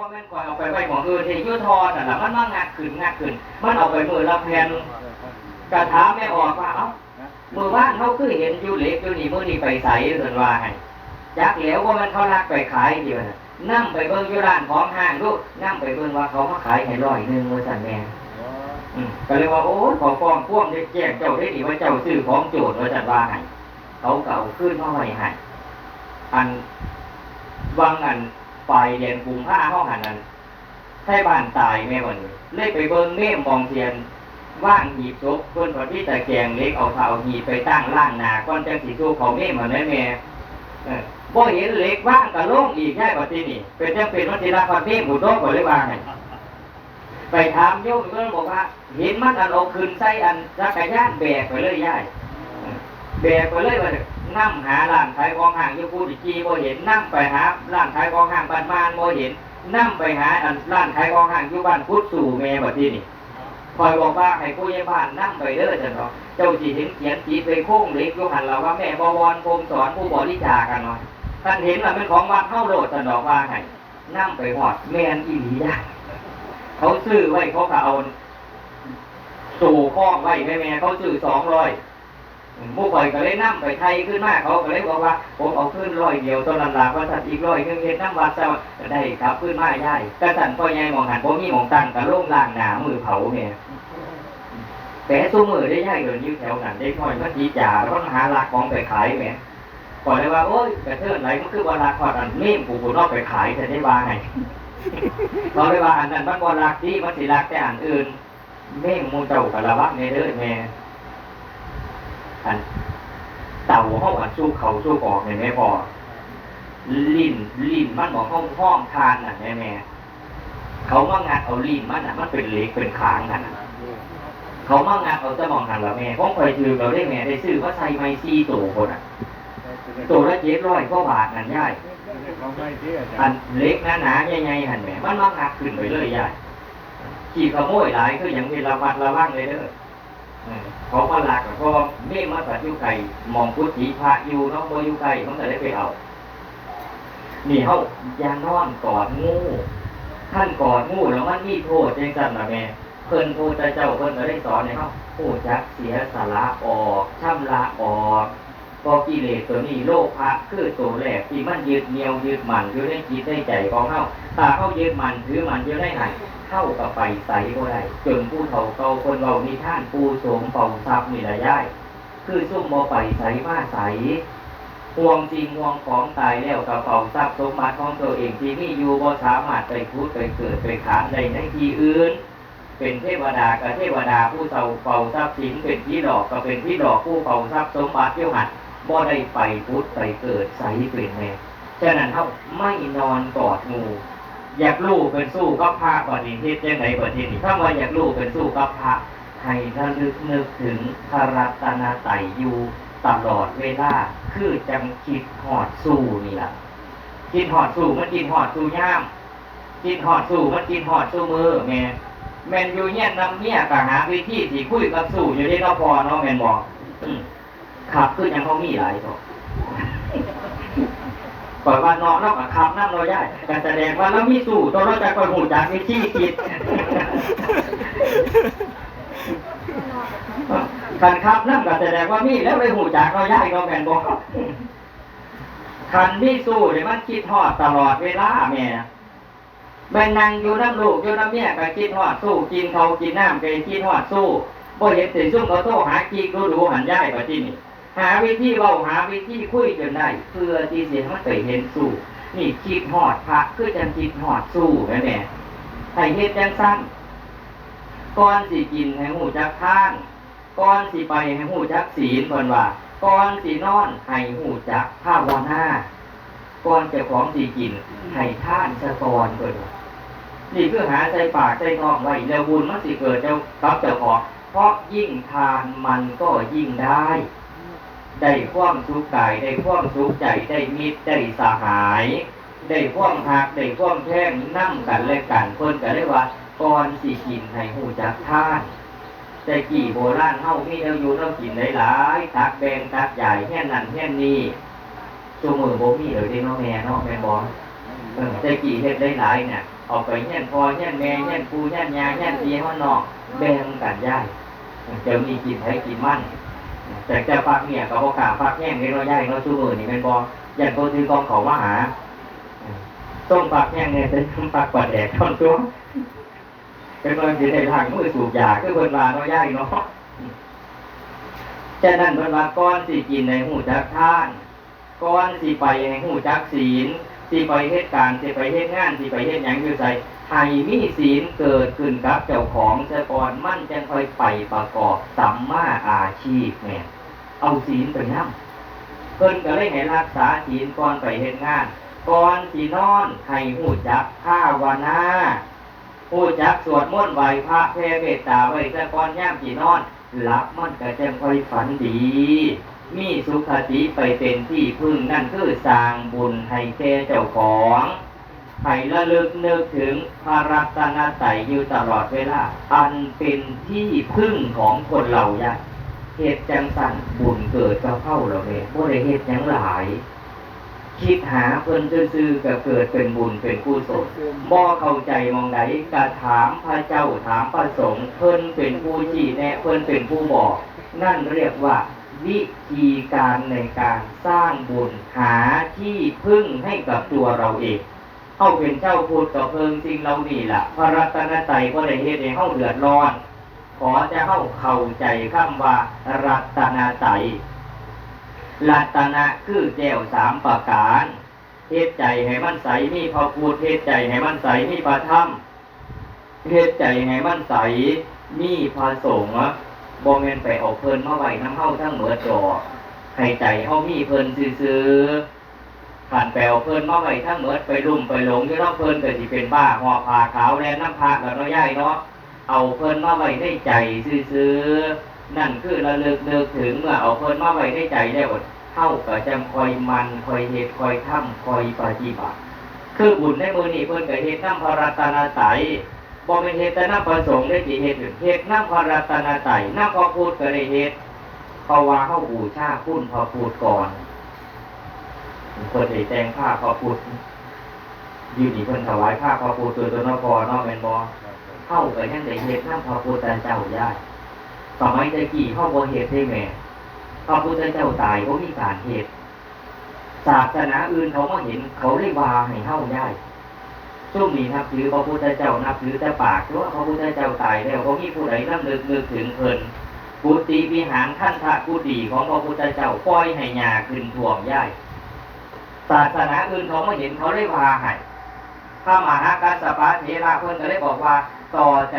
พ่อแม่นก่อนเอาไปไว้หมองอื่นที่ยุทอน่ะล่ะมันมางัดขึ้นงัดขึ้น มันเอาไปมือละแผ่นกระถามแม่ออกว่าเอ้ามือว่านเขาคือเห็นอยู่เล็กอยู่นี่มือนี่ไปใส่เพิ่นว่าให้จักเหลวว่ามันเขาลักไปขายเดียวน่ะนั่งไปเบิ่งยูร้านของห้างลูกนั่งไปเบิ่งว่าเขามาขายให้ร้อยหนึ่งว่าซั่นแม่ก็เลยว่าโอ้ขอฟ้องพ่วงได้แจ้งเจ้าได้ดีว่าเจ้าซื้อของโจทย์ว่าจัดว่าให้เขาเก่าขึ้นมาไว้ให้อันวังอัน ปลายเรียนกรุงผ้าห้องหันนั้นใช่บ้านตายแม่วันเลยไปเบิ่งเม่มมองเทียนว่างหีบศพเพิ่นพอที่ตะแกงเล็กเอาเท้าหีบไปตั้งล่างหนาก่อนจังสิสู้เขาเม่มเหมือนแม่แม่ออบ่เห็นเล็กว่างกับโล่งอีกแค่กว่านี่เป็นจังเป็นวัชิระพันเม่หมุนโลกก็เลยว่าให้ไปถามโยมก็บอกว่า เห็นมันอันเอาคืนใส่อันจักรยานแบกไปเลยย่ายแบกไปเลยว่า นั่งหาร้านขายของห่างยูพูดจีบ่เห็นนั่งไปหาร้านขายของห่างบ้านมานบ่เห็นนั่งไปหาอันร้านขายของห่างยูบ้านพุทธสู่แม่บัดที่นี่คอยบอกว่าให้ผู้ใหญ่บ้านนั่งไปเด้อจังเนาะเจ้าจีถึงเขียนจีไปโค้งเล็กยูหันเราว่าแม่บวรคมสอนผู้บริจาคกันหน่อยท่านเห็นว่าเป็นของวัดเข้าโลดจังเนาะว่าให้นั่งไปหอดแม่นอีหลีได้เขาซื้อไว้เขาเอาสู่ข้องไว้แม่แม่เขาซื้อสองร้อย หมู่ข่อยก็เลยนั่ไปไทยขึ้นมาเขาก็เลยบอกว่า ผมเอาขึ้นร้อยเดียวตอนนั้นลาว่าสัตว์อีกร้อยหนึงเห็นน้ำวัดเจ้าได้ครับขึ้นมาได้แต่สันพ่อใหญ่มองหันผมมีมองตั้งกับโล่งล่างหนามือเผาเนี่ยแต่สู้มือได้ย่ายเดินยิ้วแถวนั้นได้ค่อยมันจีจ่าแล้วก็หาหลักของไปขายแหมก่อนเลยว่าโอ้ยกระเทือนไหนมันคือว่าราคาอันเมี่มกูกูนอกไปขายจะได้ว่าไงเขาเลยว่าอันนั้นมันบ่รักที่มันสิรักแต่อันอื่นเม่งมูเจ้ากับระวังในเด้อแม่ อัน เต่าห้องอันสู้เขาสู้ออกเนี่ยแม่พอลิ้นลิ้นมันบอกห้องห้องทานน่ะแม่แม่เขามางัดเอาลิ้นมันน่ะ มันเป็นเหล็กเป็นขางน่ะเขามางัดเอาจะมองหันละแม่ห้องคอยถือเราได้แม่ได้ซื้อว่าใส่ไม้ซีโตคนอะโตละเจ็ดร้อยก็บาทนั่นย่ายอันเล็กหนาๆใหญ่ๆหันแหมมันมักหักขึ้นไปเลยยายขี่ขโมยหลายคืออย่างมีระมัดระวังเลยเด้อ ขออเขามาหลักเพราะว่าเม่มาสัตว์ยุไก่มองพุทธิพระอยู่น้องโบยุไก่มันก็ได้ไปเอานี่เขายางนอนกอดงูท่านกอดงูแล้วมันมีโทษจังจันละแม่เพิ่นพูดเจ้าเพิ่นก็ได้สอนให้เขาผู้จักเสียสาระออกช่ำละออก พอกิเลสตัวนี้โลภะคือตัวแรกที่มันยึดเหนียวยึดมันอยู่ในจิตในใจของเขาถ้าเขายึดมันถือมันอยู่ในไหนเข้ากับไปใส่ก็ได้จนผู้เฒ่าเก่าคนเรานิท่านปูโสมเป่าทรัพย์นี่ละย่ายคือซุ่มโมไปใส่มาใสห่วงจริงห่วงของตายแล้วกับเป่าทรัพย์สมบัติของตัวเองที่นี่อยู่บ่สามารถไปพูดไปเกิดไปขาในในที่อื่น เป็นเทวดากับเทวดาผู้เฝ้าเฝ้าทรัพย์สินเป็นที่ดอกก็เป็นที่ดอกผู้เฝ้าทรัพย์สมบัติเที่ยวหัด บ่ได้ไปพุทธไปเกิดใสเป็นแม่ฉะนั้นเขาไม่นอนกอดงูอยากลูกเป็นสู้กับพระบัดนี้เทศยังไงบัดนี้ถ้าว่าอยากลูกเป็นสู้กับพระให้ระลึกนึกถึงพระรัตนตรัยอยู่ตลอดเวลาคือจังคิดหอดสู้นี่แหละคิดหอดสู้มันกินหอดสู้ย่ามกินหอดสู้มันกินหอดสู้มือแม่แมนอยู่เนี่ยนำเนี่ยก็หาวิธีที่คุยกับสู่อยู่ที่เราพอเนาะแมนบอก ขับขึ้นยังเขามีหลายตัวก่อนว่าเนาะนาะกับขับนั่งเราได้การแสดงว่าเรามีสู่ตัวเราจะคอยหูจากวิธีคิดการขับนั่งก็แสดงว่ามีแล้วไปหูจากเราได้เราแมนบอกคันมีสู่เนี่ยมันคิดทอดตลอดเวลาแม่แม่นางอยู่น้ำลูกอยู่น้ำเมียก็กินหอดสู้ กินเขากินน้ำก็กินหอดสู้บ่เห็นสิซุ่มเขาโตหากีกรู้ดูหันย่ายไปที่นี่ หาวิธีเว้าหาวิธีคุยจนได้ เพื่อที่เสียมันไปเห็นสู้นี่คิดหอดพระคือจังคิดหอดสู้แม่แม่ให้เฮ็ดจังสั้นก่อนสิกินให้หูจักท่านก่อนสิไปให้หูจักศีลเพิ่นว่าก่อนสินอนให้หูจักภาวนาก่อนเจะของสิกินให้ท่านสะกอนเกิดนี่คือหาใจปากใจท้องไว้แล้วบุญมันสิเกิดเจ้ารับเจ้าของเพราะยิ่งทานมันก็ยิ่งได้ ได้ความสุขกายได้ความสุขใจได้มิตรได้สหาย ได้ความหักได้ความแท่งนั่งกันและกันเพิ่นก็ได้ว่าก่อนสิกินให้หูจักท่านแต่กี่โบราณเฮามีแนวอยู่เรากินได้หลายตักแบงตักใหญ่แค่นั้นแค่นี้จูมือบ่มีเลยที่น้องแม่เนาะแม่บอลแต่กี่เฮ็ดหลายๆเนี่ยเอาไปเงี้ยนพอเงี้ยนแม่เงี้ยนปูเงี้ยนยาเงี้ยนตีห้องนอกแบ่งกันย่ายจะมีกินให้กินมั่น แต่แต่ฟักเนี่ยกับโอกล้าฟักแย่งเล็กน้อยย่ายเนาะชูมือนี่เป็นบออยันโตซื้อกองเขามาหาต้มฟักแย่งเนี่ยเป็นฟักกว่าแดดท่อนตัวเป็นคนที่ได้ทางมือสูบยาคือคนลาเนาะย่ายเนาะฉะนั้นเพิ่นว่าก้อนสิกินในหูจักท่านก่อนสิไปในหูจักศีลสิไปเหตุการณ์สิไปเหตุงานสิไปเหตุหยังอยู่ใส่ ให้มีศีลเกิดขึ้นกับเจ้าของเจ้าก่อนมั่นจังค่อยไปประกอบสัมมาอาชีพแม่นเอาศีลไปนั่งเพิ่นก็เลยให้รักษาศีลก่อนไปเหตุงาน ก่อนสินอนให้หูจักภาวนาหูจักสวดมนต์ไหวพระแผ่เมตตาไว้ซะก่อนย่ามสินอนหลับมันก็จังค่อยฝันดี มีสุขติไปเป็นที่พึ่งนั่นคือสร้างบุญให้แก่เจ้าของ ให้ระลึกนึกถึงพระรัตนตรัยอยู่ตลอดเวลา อันเป็นที่พึ่งของคนเราอย่าเหตุจังสันบุญเกิดก็เข้าเราเองบ่ได้เหตุยังหลาย คิดหาเพิ่นซื่อๆก็เกิดเป็นบุญเป็นกุศลบ่เข้าใจมองใดก็ถามพระเจ้าถามพระสงฆ์เพิ่นเป็นผู้ชี้แนะเพิ่นเป็นผู้บอก นั่นเรียกว่าวิธีการในการสร้างบุญหาที่พึ่งให้กับตัวเราเอง เข้าเป็นเจ้าพูดกับเพิงสิ่งเรานี่แหละพระรัตนตรัยก็ได้เฮ็ดให้เข้าเดือดร้อน ขอจะเข้าเข้าใจคำว่ารัตนตรัยรัตนะคือแก้วสามประการเฮ็ดใจให้มันใสมีพระพูดเฮ็ดใจให้มันใสมีพระธรรมเฮ็ดใจให้มันใสมีพระสงฆ์บ่แม่นไปเอาเพลินมาไหวน้ำเฮาทั้งเหมือดอให้ใจเฮามีเพลินซื่อ ผ่านแปลวเพิ่นมาไว้ทั้งเหมือดไปลุ่มไปหลงอยู่เนาเพิ่นก็สิเป็นบ้าหอบผ้าขาวแลน้ำพระแล้วเนาะยายเนาะเอาเพิ่นมาไว้ในใจซื่อๆนั่นคือระลึกนึกถึงเมื่อเอาเพิ่นมาไว้ในใจแล้วเฮาก็จังคอยมันคอยเฮ็ดคอยทำคอยปฏิบัติคือบุญในมือนี้เพิ่นก็เฮ็ดน้ำพระรัตนตรัยบ่เป็นเฮ็ดแต่น้ำประสงค์ได้สิเหรือเฮ็ดน้ำพระรัตนตรัยน้ำพระพุทธก็ได้เฮ็ดเพราะว่าเฮาบูชาคุณพระพุทธก่อน เพิ่นได้แต่งผ้าพระพุทธอยู่นี่เพิ่นถวายผ้าพระพุทธตัวตัวนพอเนาะแม่นบ่เฮาก็ยังได้เฮ็ดน้ำพระพุทธเจ้าย่ายสมัยตะกี้เฮาบ่เฮ็ดได้แม่พระพุทธเจ้าตายบ่มีการเฮ็ดศาสนาอื่นเขามาเห็นเขาเลยว่าให้เฮาย่ายช่วงนี้นับถือพระพุทธเจ้านับถือแต่ปากเพราะว่าพระพุทธเจ้าตายแล้วเขามีผู้ใดน้ำนึกนึกถึงเพิ่นกุฏิวิหารท่านพระกุฏิของพระพุทธเจ้าปล่อยให้หญ้าขึ้นท่วมย่าย ศาสนาอื่นเขาไม่เห็นเขาเลยว่าให้พระมหากัสสปะเถระเพิ่นก็เลยบอกว่าต่อใจ